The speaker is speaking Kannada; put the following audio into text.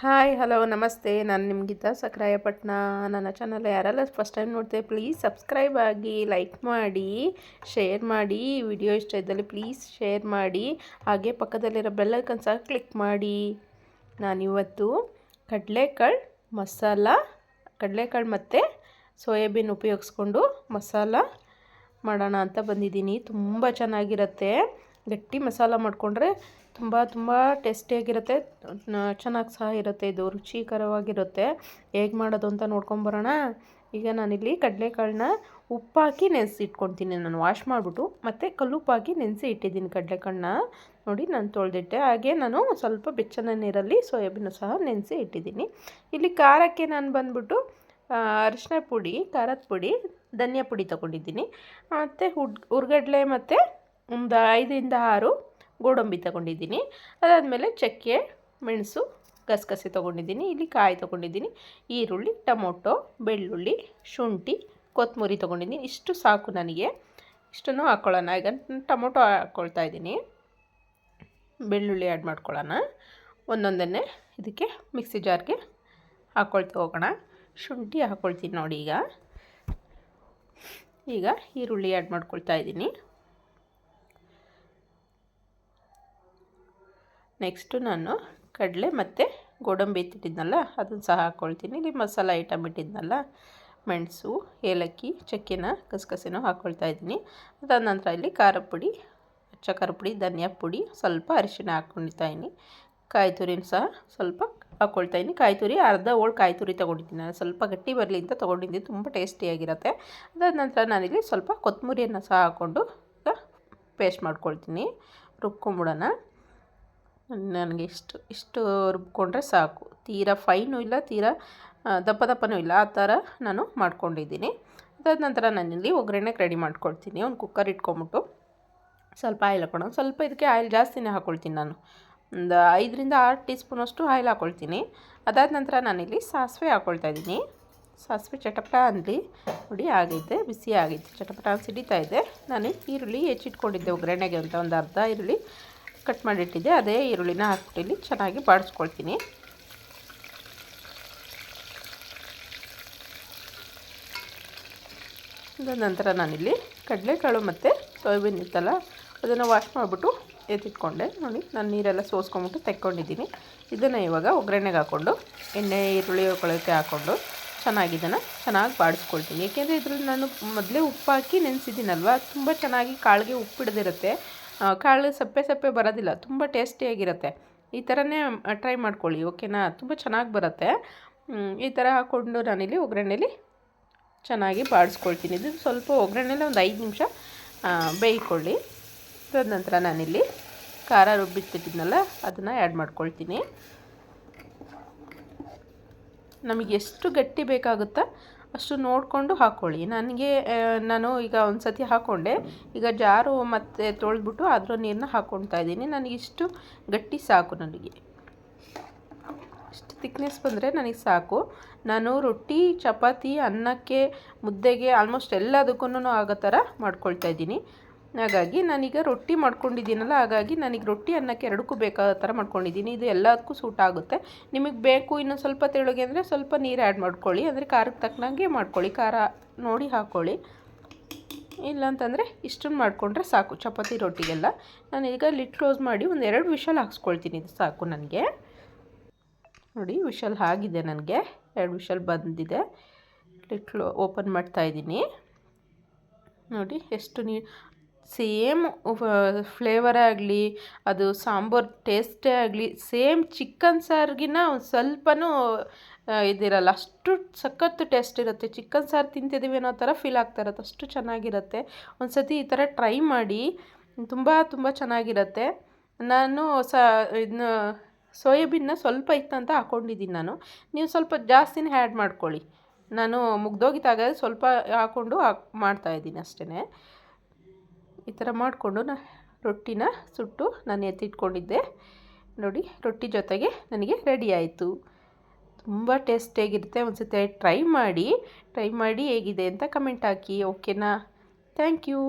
ಹಾಯ್ ಹಲೋ ನಮಸ್ತೆ. ನಾನು ನಿಮ್ಮ ಗೀತಾ ಸಕ್ರಾಯಪಟ್ಟಣ ನನ್ನ ಚಾನಲ್ ಯಾರೆಲ್ಲ ಫಸ್ಟ್ ಟೈಮ್ ನೋಡ್ತೇವೆ ಪ್ಲೀಸ್ ಸಬ್ಸ್ಕ್ರೈಬ್ ಆಗಿ ಲೈಕ್ ಮಾಡಿ ಶೇರ್ ಮಾಡಿ ವಿಡಿಯೋ ಇಷ್ಟ ಇದ್ದಲ್ಲಿ ಪ್ಲೀಸ್ ಶೇರ್ ಮಾಡಿ. ಹಾಗೆ ಪಕ್ಕದಲ್ಲಿರೋ ಬೆಲ್ಲೈಕನ್ ಸಹ ಕ್ಲಿಕ್ ಮಾಡಿ. ನಾನಿವತ್ತು ಕಡಲೆಕಾಳು ಮಸಾಲ, ಕಡಲೆಕಾಳು ಮತ್ತು ಸೋಯಾಬೀನ್ ಉಪಯೋಗಿಸ್ಕೊಂಡು ಮಸಾಲ ಮಾಡೋಣ ಅಂತ ಬಂದಿದ್ದೀನಿ. ತುಂಬ ಚೆನ್ನಾಗಿರುತ್ತೆ. ಗಟ್ಟಿ ಮಸಾಲ ಮಾಡಿಕೊಂಡ್ರೆ ತುಂಬ ತುಂಬ ಟೇಸ್ಟಿಯಾಗಿರುತ್ತೆ. ಚೆನ್ನಾಗಿ ಸಹ ಇರುತ್ತೆ ಇದು, ರುಚಿಕರವಾಗಿರುತ್ತೆ. ಹೇಗೆ ಮಾಡೋದು ಅಂತ ನೋಡ್ಕೊಂಬರೋಣ ಈಗ ನಾನಿಲ್ಲಿ ಕಡಲೆಕಾಳನ್ನ ಉಪ್ಪಾಕಿ ನೆನೆಸಿ ಇಟ್ಕೊತೀನಿ ನಾನು ವಾಶ್ ಮಾಡಿಬಿಟ್ಟು. ಮತ್ತು ಕಲ್ಲುಪ್ಪಾಕಿ ನೆನೆಸಿ ಇಟ್ಟಿದ್ದೀನಿ ಕಡಲೆಕಾಳನ್ನ. ನೋಡಿ ನಾನು ತೊಳೆದಿಟ್ಟೆ. ಹಾಗೆ ನಾನು ಸ್ವಲ್ಪ ಬೆಚ್ಚನ ನೀರಲ್ಲಿ ಸೋಯಾಬೀನು ಸಹ ನೆನೆಸಿ ಇಟ್ಟಿದ್ದೀನಿ. ಇಲ್ಲಿ ಖಾರಕ್ಕೆ ನಾನು ಬಂದ್ಬಿಟ್ಟು ಅರಿಶಿನ ಪುಡಿ, ಖಾರದ ಪುಡಿ, ಧನಿಯಾ ಪುಡಿ ತೊಗೊಂಡಿದ್ದೀನಿ. ಮತ್ತು ಹುಡ್ ಹುರ್ಗಡ್ಲೆ ಮತ್ತು ಒಂದು ಐದರಿಂದ ಆರು ಗೋಡಂಬಿ ತೊಗೊಂಡಿದ್ದೀನಿ. ಅದಾದಮೇಲೆ ಚಕ್ಕೆ, ಮೆಣಸು ಗಸಗಸೆ ತೊಗೊಂಡಿದ್ದೀನಿ. ಇಲ್ಲಿ ಕಾಯಿ ತೊಗೊಂಡಿದ್ದೀನಿ. ಈರುಳ್ಳಿ, ಟೊಮೊಟೊ, ಬೆಳ್ಳುಳ್ಳಿ, ಶುಂಠಿ ಕೊತ್ತಂಬರಿ ತೊಗೊಂಡಿದ್ದೀನಿ. ಇಷ್ಟು ಸಾಕು ನನಗೆ. ಇಷ್ಟನ್ನು ಹಾಕ್ಕೊಳ್ಳೋಣ ಈಗ ಟೊಮೊಟೊ ಹಾಕ್ಕೊಳ್ತಾ ಇದ್ದೀನಿ. ಬೆಳ್ಳುಳ್ಳಿ ಆ್ಯಡ್ ಮಾಡ್ಕೊಳ್ಳೋಣ. ಒಂದೊಂದನ್ನೇ ಇದಕ್ಕೆ ಮಿಕ್ಸಿ ಜಾರ್ಗೆ ಹಾಕ್ಕೊಳ್ತಾ ಹೋಗೋಣ. ಶುಂಠಿ ಹಾಕ್ಕೊಳ್ತೀನಿ ನೋಡಿ ಈಗ. ಈಗ ಈರುಳ್ಳಿ ಆ್ಯಡ್ ಮಾಡ್ಕೊಳ್ತಾ ಇದ್ದೀನಿ. ನೆಕ್ಸ್ಟು ನಾನು ಕಡಲೆ ಮತ್ತು ಗೋಡಂಬಿ ಎತ್ತಿಟ್ಟಿದ್ನಲ್ಲ ಅದನ್ನು ಸಹ ಹಾಕ್ಕೊಳ್ತೀನಿ ಇಲ್ಲಿ ಮಸಾಲ ಐಟಮ್ ಇಟ್ಟಿದ್ನಲ್ಲ, ಮೆಣಸು, ಏಲಕ್ಕಿ, ಚಕ್ಕೆನ ಕಸಕಸೆನ ಹಾಕ್ಕೊಳ್ತಾ ಇದ್ದೀನಿ. ಅದಾದ ನಂತರ ಇಲ್ಲಿ ಖಾರ ಪುಡಿ ಚಕ್ಕರ ಪುಡಿ, ಧನಿಯಾ ಪುಡಿ ಸ್ವಲ್ಪ ಅರಿಶಿನ ಹಾಕ್ಕೊಳ್ತಾ ಇದ್ದೀನಿ. ಕಾಯಿ ತುರಿನ ಸಹ ಸ್ವಲ್ಪ ಹಾಕ್ಕೊಳ್ತಾ ಇದ್ದೀನಿ. ಕಾಯಿ ತುರಿ ಅರ್ಧ ಓಳ್ ಕಾಯಿ ತುರಿ ತೊಗೊಂಡಿದ್ದೀನಿ. ನಾನು ಸ್ವಲ್ಪ ಗಟ್ಟಿ ಬರಲಿ ಅಂತ ತೊಗೊಂಡಿದ್ದೀನಿ. ತುಂಬ ಟೇಸ್ಟಿಯಾಗಿರುತ್ತೆ ಅದಾದ ನಂತರ ನಾನಿಲ್ಲಿ ಸ್ವಲ್ಪ ಕೊತ್ತಂಬರಿಯನ್ನು ಸಹ ಹಾಕ್ಕೊಂಡು ಪೇಸ್ಟ್ ಮಾಡ್ಕೊಳ್ತೀನಿ. ರುಬ್ಕೊಂಬಿಡೋಣ. ನನಗೆ ಇಷ್ಟು ಇಷ್ಟು ರುಬ್ಕೊಂಡ್ರೆ ಸಾಕು. ತೀರಾ ಫೈನು ಇಲ್ಲ, ತೀರಾ ದಪ್ಪ ದಪ್ಪನೂ ಇಲ್ಲ. ಆ ಥರ ನಾನು ಮಾಡ್ಕೊಂಡಿದ್ದೀನಿ. ಅದಾದ ನಂತರ ನಾನಿಲ್ಲಿ ಒಗ್ಗರಣೆಗೆ ರೆಡಿ ಮಾಡ್ಕೊಳ್ತೀನಿ. ಒಂದು ಕುಕ್ಕರ್ ಇಟ್ಕೊಂಬಿಟ್ಟು ಸ್ವಲ್ಪ ಆಯಿಲ್ ಹಾಕೊಂಡು ಸ್ವಲ್ಪ ಇದಕ್ಕೆ ಆಯಿಲ್ ಜಾಸ್ತಿನೇ ಹಾಕ್ಕೊಳ್ತೀನಿ ನಾನು. ಒಂದು ಐದರಿಂದ ಆರು ಟೀ ಸ್ಪೂನಷ್ಟು ಆಯಿಲ್ ಹಾಕ್ಕೊಳ್ತೀನಿ. ಅದಾದ ನಂತರ ನಾನಿಲ್ಲಿ ಸಾಸಿವೆ ಹಾಕ್ಕೊಳ್ತಾ ಇದ್ದೀನಿ. ಸಾಸಿವೆ ಚಟಪಟ ಅನ್ಲಿ ನೋಡಿ ಆಗೈತೆ ಬಿಸಿ ಆಗೈತೆ ಚಟಪಟ ಸಿಡಿತಾ ಇದೆ. ನಾನು ಈರುಳ್ಳಿ ಹೆಚ್ಚಿಟ್ಕೊಂಡಿದ್ದೆ ಒಗ್ಗರಣೆಗೆ ಅಂತ ಒಂದು ಅರ್ಧ ಈರುಳ್ಳಿ. ಕಟ್ ಮಾಡಿಟ್ಟಿದ್ದೆ, ಅದೇ ಈರುಳ್ಳಿನ ಹಾಕ್ಬಿಟ್ಟು ಇಲ್ಲಿ ಚೆನ್ನಾಗಿ ಬಾಡಿಸ್ಕೊಳ್ತೀನಿ. ಅದಾದ ನಂತರ ನಾನಿಲ್ಲಿ ಕಡಲೆಕಾಳು ಮತ್ತು ಸೋಯಾಬೀನ್ ಇತ್ತಲ್ಲ, ಅದನ್ನು ವಾಶ್ ಮಾಡಿಬಿಟ್ಟು ಎತ್ತಿಟ್ಕೊಂಡೆ. ನೋಡಿ, ನಾನು ನೀರೆಲ್ಲ ಸೋಸ್ಕೊಂಬಿಟ್ಟು ತೆಕ್ಕೊಂಡಿದ್ದೀನಿ. ಇದನ್ನು ಇವಾಗ ಒಗ್ಗರಣೆಗೆ ಹಾಕ್ಕೊಂಡು ಎಣ್ಣೆ, ಈರುಳ್ಳಿ ಒಳಕ್ಕೆ ಹಾಕ್ಕೊಂಡು ಚೆನ್ನಾಗಿ ಇದನ್ನು ಚೆನ್ನಾಗಿ ಬಾಡಿಸ್ಕೊಳ್ತೀನಿ. ಏಕೆಂದರೆ ಇದ್ರಲ್ಲಿ ನಾನು ಮೊದಲೇ ಉಪ್ಪು ಹಾಕಿ ನೆನೆಸಿದ್ದೀನಲ್ವ, ತುಂಬ ಚೆನ್ನಾಗಿ ಕಾಳಿಗೆ ಉಪ್ಪು ಹಿಡ್ದಿರುತ್ತೆ. ಕಾಳು ಸಪ್ಪೆ ಸಪ್ಪೆ ಬರೋದಿಲ್ಲ, ತುಂಬ ಟೇಸ್ಟಿಯಾಗಿರುತ್ತೆ ಈ ಥರನೇ ಟ್ರೈ ಮಾಡ್ಕೊಳ್ಳಿ ಓಕೆನಾ ತುಂಬ ಚೆನ್ನಾಗಿ ಬರುತ್ತೆ. ಈ ಥರ ಹಾಕ್ಕೊಂಡು ನಾನಿಲ್ಲಿ ಒಗ್ಗರಣೆಯಲ್ಲಿ ಚೆನ್ನಾಗಿ ಬಾಡಿಸ್ಕೊಳ್ತೀನಿ. ಇದು ಸ್ವಲ್ಪ ಒಗ್ಗರಣೆಲಿ ಒಂದು ಐದು ನಿಮಿಷ ಬೇಯಿಕೊಳ್ಳಿ. ತದನಂತರ ನಂತರ ನಾನಿಲ್ಲಿ ಖಾರ ರುಬ್ಬಿಟ್ಟಿದ್ನಲ್ಲ, ಅದನ್ನು ಆ್ಯಡ್ ಮಾಡ್ಕೊಳ್ತೀನಿ. ನಮಗೆ ಎಷ್ಟು ಗಟ್ಟಿ ಬೇಕಾಗುತ್ತಾ ಅಷ್ಟು ನೋಡಿಕೊಂಡು ಹಾಕ್ಕೊಳ್ಳಿ ನನಗೆ ನಾನು ಈಗ ಒಂದು ಸತಿ ಹಾಕ್ಕೊಂಡೆ ಈಗ ಜಾರು ಮತ್ತು ತೊಳೆದ್ಬಿಟ್ಟು ಅದರ ನೀರನ್ನ ಹಾಕ್ಕೊಳ್ತಾ ಇದ್ದೀನಿ. ನನಗಿಷ್ಟು ಗಟ್ಟಿ ಸಾಕು ನನಗೆ. ಇಷ್ಟು ತಿಕ್ನೆಸ್ ಬಂದರೆ ನನಗೆ ಸಾಕು. ನಾನು ರೊಟ್ಟಿ, ಚಪಾತಿ, ಅನ್ನಕ್ಕೆ, ಮುದ್ದೆಗೆ ಆಲ್ಮೋಸ್ಟ್ ಎಲ್ಲದಕ್ಕೂ ಆಗೋ ಥರ ಮಾಡ್ಕೊಳ್ತಾ ಇದ್ದೀನಿ. ಹಾಗಾಗಿ ನಾನೀಗ ರೊಟ್ಟಿ ಮಾಡ್ಕೊಂಡಿದ್ದೀನಲ್ಲ, ಹಾಗಾಗಿ ನನಗೆ ರೊಟ್ಟಿ ಅನ್ನಕ್ಕೆ ಎರಡಕ್ಕೂ ಬೇಕಾದ ಥರ ಮಾಡ್ಕೊಂಡಿದ್ದೀನಿ. ಇದು ಎಲ್ಲದಕ್ಕೂ ಸೂಟ್ ಆಗುತ್ತೆ. ನಿಮಗೆ ಬೇಕು ಇನ್ನೊಂದು ಸ್ವಲ್ಪ ತೆಳುಗೆ ಅಂದರೆ ಸ್ವಲ್ಪ ನೀರು ಆ್ಯಡ್ ಮಾಡ್ಕೊಳ್ಳಿ, ಅಂದರೆ ಖಾರಕ್ಕೆ ತಕ್ಕನಾಗೆ ಮಾಡ್ಕೊಳ್ಳಿ. ಖಾರ ನೋಡಿ ಹಾಕ್ಕೊಳ್ಳಿ ಇಲ್ಲಾಂತಂದರೆ ಇಷ್ಟನ್ನು ಮಾಡಿಕೊಂಡ್ರೆ ಸಾಕು, ಚಪಾತಿ ರೊಟ್ಟಿಗೆಲ್ಲ. ನಾನು ಈಗ ಲಿಟ್ ಕ್ಲೋಸ್ ಮಾಡಿ ಒಂದು ಎರಡು ವಿಷಲ್ ಹಾಕ್ಸ್ಕೊಳ್ತೀನಿ, ಇದು ಸಾಕು ನನಗೆ. ನೋಡಿ, ವಿಷಲ್ ಆಗಿದೆ ನನಗೆ. ಎರಡು ವಿಷಲ್ ಬಂದಿದೆ. ಲಿಟ್ ಓಪನ್ ಮಾಡ್ತಾಯಿದ್ದೀನಿ ನೋಡಿ, ಎಷ್ಟು ನೀರು ಸೇಮ್ ಫ್ಲೇವರೇ ಆಗಲಿ, ಅದು ಸಾಂಬಾರು ಟೇಸ್ಟೇ ಆಗಲಿ, ಸೇಮ್ ಚಿಕನ್ ಸಾರಿಗಿನ ಒಂದು ಸ್ವಲ್ಪನೂ ಇದಿರಲ್ಲ. ಅಷ್ಟು ಸಖತ್ತು ಟೇಸ್ಟ್ ಇರುತ್ತೆ. ಚಿಕನ್ ಸಾರು ತಿಂತಿದ್ದೀವಿ ಅನ್ನೋ ಥರ ಫೀಲ್ ಆಗ್ತಾ ಇರುತ್ತೆ. ಅಷ್ಟು ಚೆನ್ನಾಗಿರುತ್ತೆ. ಒಂದು ಸತಿ ಈ ಥರ ಟ್ರೈ ಮಾಡಿ, ತುಂಬ ತುಂಬ ಚೆನ್ನಾಗಿರುತ್ತೆ. ನಾನು ಸ ಇದನ್ನ ಸೋಯಾಬೀನ್ನ ಸ್ವಲ್ಪ ಇತ್ತಂತ ಹಾಕ್ಕೊಂಡಿದ್ದೀನಿ ನಾನು. ನೀವು ಸ್ವಲ್ಪ ಜಾಸ್ತಿನೇ ಆ್ಯಡ್ ಮಾಡ್ಕೊಳ್ಳಿ. ನಾನು ಮುಗ್ದೋಗಿದ್ದಾಗ ಸ್ವಲ್ಪ ಹಾಕ್ಕೊಂಡು ಹಾಕ್ ಮಾಡ್ತಾಯಿದ್ದೀನಿ ಅಷ್ಟೇ ಈ ಥರ ಮಾಡಿಕೊಂಡು ನಾ ರೊಟ್ಟಿನ ಸುಟ್ಟು ನಾನು ಎತ್ತಿಟ್ಕೊಂಡಿದ್ದೆ. ನೋಡಿ, ರೊಟ್ಟಿ ಜೊತೆಗೆ ನನಗೆ ರೆಡಿ ಆಯಿತು. ತುಂಬ ಟೇಸ್ಟಿಯಾಗಿರುತ್ತೆ ಒಂದು ಸತಿ ಟ್ರೈ ಮಾಡಿ ಟ್ರೈ ಮಾಡಿ ಹೇಗಿದೆ ಅಂತ ಕಮೆಂಟ್ ಹಾಕಿ, ಓಕೆನಾ? Thank you.